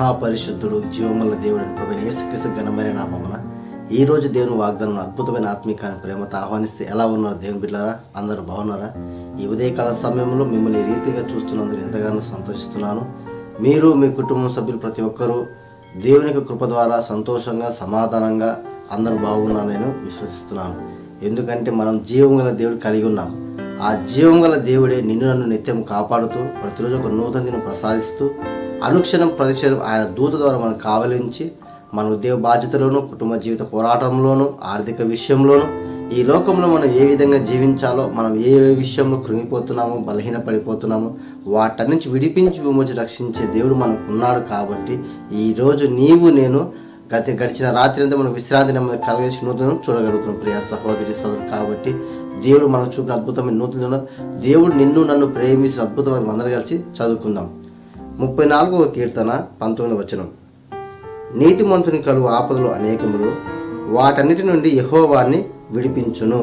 మహాపరిశుద్ధుడు జీవమల్ల దేవుడు అని ప్రభు యేసుక్రీస్తు ఘనమైన నామమున ఈ రోజు దేవుని వాగ్దానం అద్భుతమైన ఆత్మీకాన్ని ప్రేమతో ఆహ్వానిస్తే ఎలా ఉన్నారు దేవుని బిడ్డారా అందరూ బాగున్నారా? ఈ ఉదయకాల సమయంలో మిమ్మల్ని రీతిగా చూస్తున్నందుకు ఎంతగానో సంతోషిస్తున్నాను. మీరు మీ కుటుంబ సభ్యులు ప్రతి ఒక్కరూ దేవుని కృప ద్వారా సంతోషంగా సమాధానంగా అందరూ బాగున్నారు నేను విశ్వసిస్తున్నాను. ఎందుకంటే మనం జీవం గల దేవుడు కలిగి ఉన్నాం. ఆ జీవం గల దేవుడే నిన్ను నన్ను నిత్యం కాపాడుతూ ప్రతిరోజు ఒక నూతన దినం ప్రసాదిస్తూ అనుక్షణం ప్రతిక్షణం ఆయన దూత ద్వారా మనం కావలించి మన ఉద్యోగ బాధ్యతలోను కుటుంబ జీవిత పోరాటంలోను ఆర్థిక విషయంలోను ఈ లోకంలో మనం ఏ విధంగా జీవించాలో మనం ఏ ఏ విషయంలో కృంగిపోతున్నామో బలహీన పడిపోతున్నామో వాటి నుంచి విడిపించి విమోచి రక్షించే దేవుడు మనకు ఉన్నాడు కాబట్టి ఈరోజు నీవు నేను గత గడిచిన రాత్రి అంతా మనం విశ్రాంతి నెమ్మది కలిగేసి నూతనం చూడగలుగుతున్నాం ప్రియా సహోదరి సోదరు కాబట్టి దేవుడు మనకు చూపిన అద్భుతమైన నూతన దేవుడు నిన్ను నన్ను ప్రేమించిన అద్భుతమైన అందరూ కలిసి చదువుకుందాం. ముప్పై నాలుగవ కీర్తన పంతొమ్మిది వచనం. నీతిమంతుని కలువు ఆపదలు అనేకములు వాటన్నిటి నుండి యహోవాన్ని విడిపించును.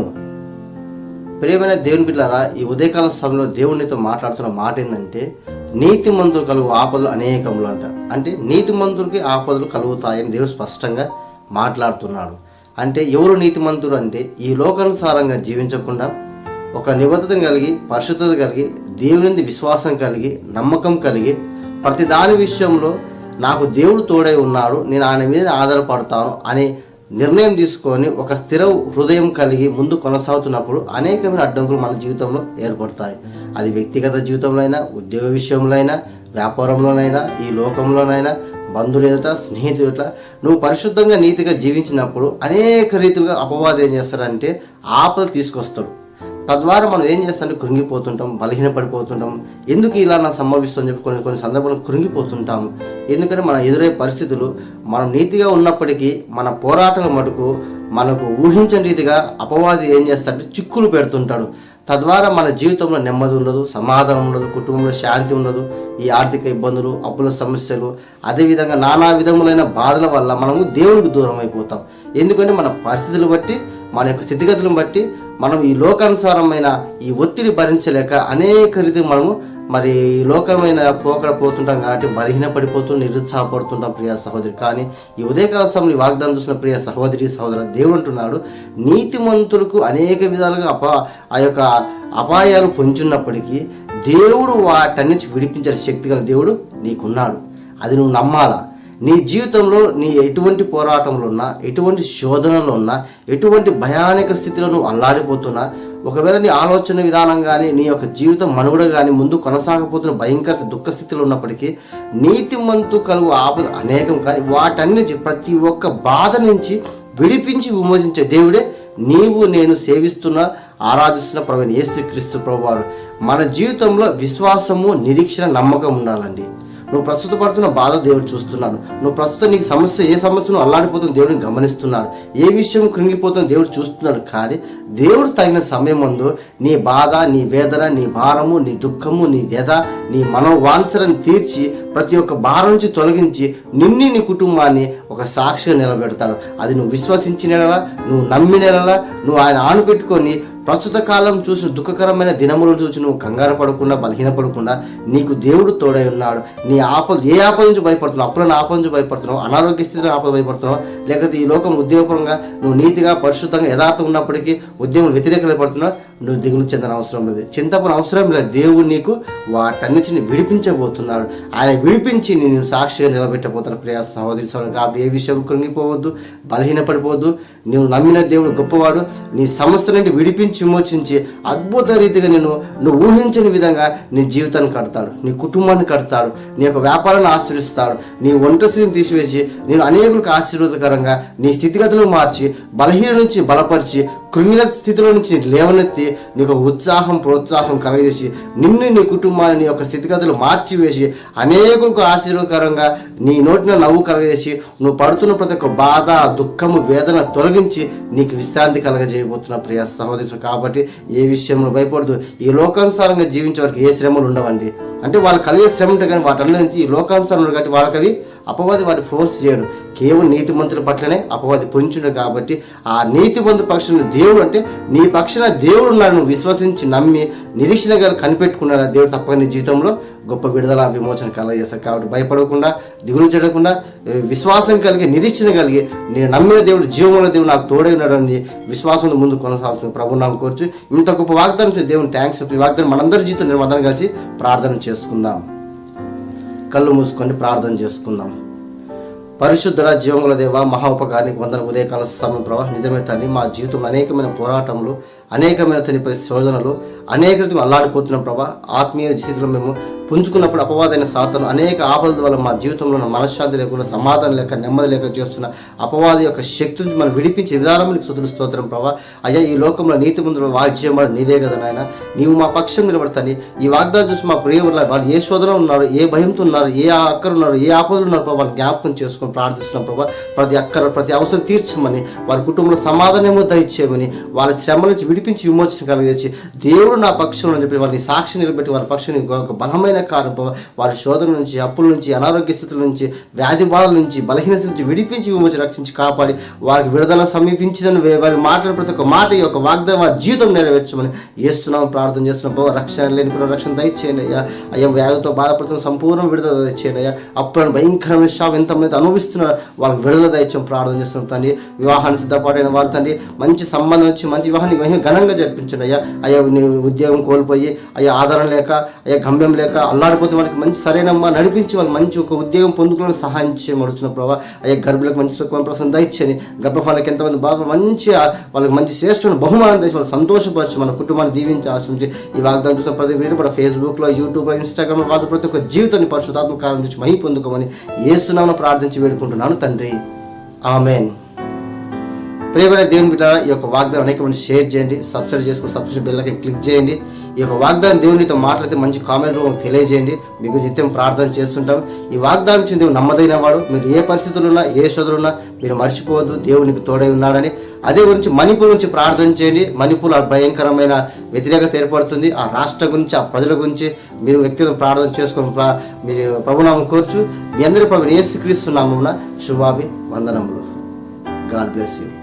ప్రియమైన దేవుని బిడ్డారా ఈ ఉదయకాల సమయంలో దేవునితో మాట్లాడుతున్న మాట ఏంటంటే నీతి మందులు కలుగు ఆపదలు అనేకములు అంట అంటే నీతిమంతుడికి ఆపదలు కలుగుతాయని దేవుడు స్పష్టంగా మాట్లాడుతున్నాడు. అంటే ఎవరు నీతి నీతిమంతుడు అంటే ఈ లోకానుసారంగా జీవించకుండా ఒక నిబద్ధత కలిగి పరిశుద్ధత కలిగి దేవుని విశ్వాసం కలిగి నమ్మకం కలిగి ప్రతి దాని విషయంలో నాకు దేవుడు తోడై ఉన్నాడు నేను ఆయన మీద ఆధారపడతాను అనే నిర్ణయం తీసుకొని ఒక స్థిర హృదయం కలిగి ముందు కొనసాగుతున్నప్పుడు అనేకమైన అడ్డంకులు మన జీవితంలో ఏర్పడతాయి. అది వ్యక్తిగత జీవితంలో అయినా ఉద్యోగ విషయంలో అయినా వ్యాపారంలోనైనా ఈ లోకంలోనైనా బంధువులు ఎదుట స్నేహితులు ఎదుట. నువ్వు పరిశుద్ధంగా నీతిగా జీవించినప్పుడు అనేక రీతిలుగా అపవాదం ఏం చేస్తారంటే ఆపలు తీసుకొస్తాడు. తద్వారా మనం ఏం చేస్తామంటే కృంగిపోతుంటాం బలహీన పడిపోతుంటాం ఎందుకు ఇలా నా సంభవిస్తుందని చెప్పి కొన్ని కొన్ని సందర్భాలు కృంగిపోతుంటాం. ఎందుకంటే మన ఎదురయ్యే పరిస్థితులు మనం నీతిగా ఉన్నప్పటికీ మన పోరాటాల మటుకు మనకు ఊహించని రీతిగా అపవాది ఏం చేస్తాడంటే చిక్కులు పెడుతుంటాడు. తద్వారా మన జీవితంలో నెమ్మది ఉండదు సమాధానం ఉండదు కుటుంబంలో శాంతి ఉండదు ఈ ఆర్థిక ఇబ్బందులు అప్పుల సమస్యలు అదేవిధంగా నానా విధములైన బాధల వల్ల మనము దేవునికి దూరం అయిపోతాం ఎందుకంటే మన పరిస్థితులు బట్టి మన యొక్క స్థితిగతులను బట్టి మనం ఈ లోకానుసారమైన ఈ ఒత్తిడి భరించలేక అనేక రీతి మనము మరి ఈ లోకమైన పోకడ పోతుంటాం కాబట్టి బలహీన పడిపోతూ నిరుత్సాహపడుతుంటాం ప్రియ సహోదరి. కానీ ఈ ఉదయకాల సమయంలో వాగ్దానం చూసిన ప్రియ సహోదరి సహోదరు దేవుడు అంటున్నాడు నీతిమంతులకు అనేక విధాలుగా అపా ఆ యొక్క అపాయాలు పొంచున్నప్పటికీ దేవుడు వాటన్నించి విడిపించే శక్తి గల దేవుడు నీకున్నాడు. అది నువ్వు నమ్మాలా? నీ జీవితంలో నీ ఎటువంటి పోరాటంలో ఉన్నా ఎటువంటి శోధనలో ఉన్నా ఎటువంటి భయానక స్థితిలో నువ్వు అల్లాడిపోతున్నా ఒకవేళ నీ ఆలోచన విధానం కానీ నీ యొక్క జీవితం మనుగడ కానీ ముందు కొనసాగపోతున్న భయంకర దుఃఖ స్థితిలో ఉన్నప్పటికీ నీతిమంతు కలుగు ఆపద అనేకం కానీ వాటన్నిటి ప్రతి ఒక్క బాధ నుంచి విడిపించి విమోచించే దేవుడే నీవు నేను సేవిస్తున్న ఆరాధిస్తున్న ప్రవీణ యేసు క్రీస్తు ప్రభువారు. మన జీవితంలో విశ్వాసము నిరీక్షణ నమ్మకం ఉండాలండి. నువ్వు ప్రస్తుత పడుతున్న బాధ దేవుడు చూస్తున్నాడు నువ్వు ప్రస్తుతం నీకు సమస్య ఏ సమస్యను అల్లాడిపోతున్న దేవుడిని గమనిస్తున్నాడు ఏ విషయం కృంగిపోతున్న దేవుడు చూస్తున్నాడు కానీ దేవుడు తగిన సమయం ముందు నీ బాధ నీ వేదన నీ భారము నీ దుఃఖము నీ వ్యధ నీ మనోవాంఛలను తీర్చి ప్రతి ఒక్క భారం నుంచి తొలగించి నిన్ను నీ కుటుంబాన్ని ఒక సాక్షిగా నిలబెడతాడు అది నువ్వు విశ్వసించినలా నువ్వు నమ్మినలా నువ్వు ఆయన ఆనుపెట్టుకొని ప్రస్తుత కాలం చూసిన దుఃఖకరమైన దినములు చూసి నువ్వు కంగారు పడకుండా బలహీన పడకుండా నీకు దేవుడు తోడై ఉన్నాడు. నీ ఆపలు ఏ ఆపద నుంచి భయపడుతున్నావు? అప్పులను ఆపద నుంచి భయపడుతున్నావు? అనారోగ్య స్థితిలో ఆపద భయపడుతున్నావు? లేకపోతే ఈ లోకం ఉద్యోగపరంగా నువ్వు నీతిగా పరిశుద్ధంగా యథార్థం ఉన్నప్పటికీ ఉద్యోగం వ్యతిరేకలు పడుతున్నావు? నువ్వు దిగులు చెందని అవసరం లేదు. చింతపని అవసరం లేదు. దేవుడు నీకు వాటన్నిటిని విడిపించబోతున్నాడు. ఆయన విడిపించి నేను సాక్షిగా నిలబెట్టబోతున్నాడు ప్రియా సహోదరి సోదరు కాబట్టి ఏ విషయం కృంగిపోవద్దు బలహీనపడిపోవద్దు. నువ్వు నమ్మిన దేవుడు గొప్పవాడు. నీ సమస్య నుండి విడిపించి విమోచించి అద్భుత రీతిగా నేను నువ్వు ఊహించని విధంగా నీ జీవితాన్ని కడతాడు నీ కుటుంబాన్ని కడతాడు నీ యొక్క వ్యాపారాన్ని ఆశ్రయిస్తాడు నీ వంట స్థితిని తీసివేసి నేను అనేకులకు ఆశీర్వాదకరంగా నీ స్థితిగతులు మార్చి బలహీన నుంచి బలపరిచి కృంగిన స్థితిలో నుంచి లేవనెత్తి నీకు ఉత్సాహం ప్రోత్సాహం కలగజేసి నిన్ను నీ కుటుంబాన్ని నీ యొక్క స్థితిగతులు మార్చివేసి అనేకులకు ఆశీర్వకరంగా నీ నోటిన నవ్వు కలగజేసి నువ్వు పడుతున్న ప్రతి ఒక్క బాధ దుఃఖము వేదన తొలగించి నీకు విశ్రాంతి కలగజేయబోతున్న ప్రియ సహోదరు కాబట్టి ఏ విషయంలో భయపడదు. ఈ లోకానుసారంగా జీవించే వారికి ఏ శ్రమలు ఉండవండి. అంటే వాళ్ళు కలిగే శ్రమ ఉంటే కానీ వాటన్నిటి ఈ లోకానుసారం కాబట్టి వాళ్ళకి అవి అపవాది వారి ఫోర్స్ చేయడు. కేవలం నీతిమంతుల పట్లనే అపవాది పొంచుడు కాబట్టి ఆ నీతిమంతు పక్షులను దేవుడు దేవుడు అంటే నీ పక్షాన దేవుడు నన్ను విశ్వసించి నమ్మి నిరీక్షణ కనిపెట్టుకున్నాడు దేవుడు తప్పక నీ జీవితంలో గొప్ప విడుదల విమోచన కలగజేస్తాడు కాబట్టి భయపడకుండా దిగులు చెడకుండా విశ్వాసం కలిగి నిరీక్షణ కలిగి నేను నమ్మిన దేవుడు జీవముల దేవుడు నాకు తోడై ఉన్నాడు అని విశ్వాసంలో ముందు కొనసాగుతుంది. ప్రభు నాకు కోరుచు ఇంత గొప్ప వాగ్దానం దేవుని థ్యాంక్స్ ఈ వాగ్దానం మనందరి జీవితం నేను కలిసి ప్రార్థన చేసుకుందాం. కళ్ళు మూసుకొని ప్రార్థన చేసుకుందాం. పరిశుద్ధుడ జీవముల దేవ మహా ఉపకారానికి వందన ఉదయకాల సమయం ప్రభా. నిజమే తండ్రి మా జీవితంలో అనేకమైన పోరాటములు అనేకమైన తనిపై శోధనలు అనేక రీతిలో అల్లాడిపోతున్న ప్రభా ఆత్మీయ స్థితిలో మేము పుంజుకున్నప్పుడు అపవాదైన సాతను అనేక ఆపదల వల్ల మా జీవితంలో ఉన్న మనశ్శాంతి లేకుండా సమాధానం లేక నెమ్మది లేక చేస్తున్న అపవాది యొక్క శక్తిని మనం విడిపించే విధానం నీకు సుతులు స్తోత్రం ప్రభా. అయ్యా ఈ లోకంలో నీతి ముందు వాజ్యమాడు నీవే కదా నాయన. నీవు మా పక్షం నిలబడతాని. ఈ వాగ్దానం చూసి మా ప్రియ వాళ్ళు ఏ శోధన ఉన్నారు ఏ భయంతో ఉన్నారు ఏ అక్కరు ఉన్నారు ఏ ఆపదలు ఉన్నారు ప్రభా జ్ఞాపకం చేసుకొని ప్రార్థిస్తున్నాం ప్రభా. ప్రతి అక్కర ప్రతి అవసరం తీర్చమని వారి కుటుంబంలో సమాధానమో దయచేయమని వాళ్ళ శ్రమ నుంచి విడిపించి విమోచన కలిగించి దేవుడు నా పక్షంలో అని చెప్పి వారిని సాక్షి నిలబెట్టి వారి పక్షాన్ని ఒక బలమైన కారు వారి శోధన నుంచి అప్పుల నుంచి అనారోగ్య స్థితుల నుంచి వ్యాధి బాధల నుంచి బలహీన స్థితి నుంచి విడిపించి విమోచన రక్షించి కాపాడి వారికి విడుదల సమీపించిందని వారి మాటల ప్రతి ఒక్క మాట ఈ యొక్క వాగ్దానం వారి జీవితం నెరవేర్చమని చేస్తున్నాం ప్రార్థన చేస్తున్నాం బాబు రక్షణ లేని కూడా రక్షణ దయచేయండి అయ్యా. అయ్యా వ్యాధితో బాధపడుతున్న సంపూర్ణ విడుదల దయచేయండి అయ్యా. అప్పులను భయంకరమైన షాప్ ఎంతమంది అనుభవిస్తున్నారు వాళ్ళకి విడుదల దయచేయం ప్రార్థన చేస్తున్నాం తండ్రి. వివాహాన్ని సిద్ధపాటైన వాళ్ళ తండ్రి. మంచి సంబంధం వచ్చి మంచి వివాహాన్ని ఘనంగా జరిపించండి అయ్యా అయ్యా నీ ఉద్యోగం కోల్పోయి అయ్యా ఆధారం లేక అయ్యా గమ్యం లేక అల్లాడిపోతే వాళ్ళకి మంచి సరైన నడిపించి వాళ్ళు మంచి ఒక ఉద్యోగం పొందుకోవడానికి సహాయం చేయమడుచున్న ప్రభావ అయ్యా గర్భులకు మంచి సుఖమైన ప్రసన్న దయచేయని గర్భఫలాలకు ఎంతమంది బాగా మంచి వాళ్ళకి మంచి శ్రేష్టమైన బహుమానం తెచ్చి వాళ్ళు సంతోషపరచు మన కుటుంబాన్ని దీవించి ఆశ్రమించి ఈ వాగ్దానం చూసిన ప్రతి వీడియో కూడా ఫేస్బుక్లో యూట్యూబ్లో ఇన్స్టాగ్రామ్లో వాళ్ళు ప్రతి ఒక్క జీవితాన్ని పరిశుధాత్మకారం నుంచి మహి పొందుకోమని ఏస్తున్నామని ప్రార్థించి వేడుకుంటున్నాను తండ్రి. ఆమెన్. ప్రియమైన దేవుని బిడ్డ ఈ యొక్క వాగ్దానం అనేక మంది షేర్ చేయండి సబ్స్క్రైబ్ చేసుకుని సబ్స్క్రైబ్ బిల్లకి క్లిక్ చేయండి. ఈ యొక్క వాగ్దానం దేవునితో మాట్లాడితే మంచి కామెంట్ రూపంలో తెలియజేయండి. మీకు నిత్యం ప్రార్థన చేస్తుంటాం. ఈ వాగ్దానం ఇచ్చిన దేవుడు నమ్మదైన వాడు. మీరు ఏ పరిస్థితులు ఉన్నా ఏ శోధులున్నా మీరు మర్చిపోవద్దు. దేవునికి తోడై ఉన్నాడని. అదే గురించి మణిపూర్ గురించి ప్రార్థన చేయండి. మణిపూర్ ఆ భయంకరమైన వ్యతిరేకత ఏర్పడుతుంది. ఆ రాష్ట్రం గురించి ఆ ప్రజల గురించి మీరు వ్యక్తిగత ప్రార్థన చేసుకుని ప్రా- మీరు ప్రభునామం కోర్చు. మీ అందరి ప్రభు ఏసుక్రీస్తున్నామున శుభాభి వందనములు గాడ్ బ్లెస్ యూ.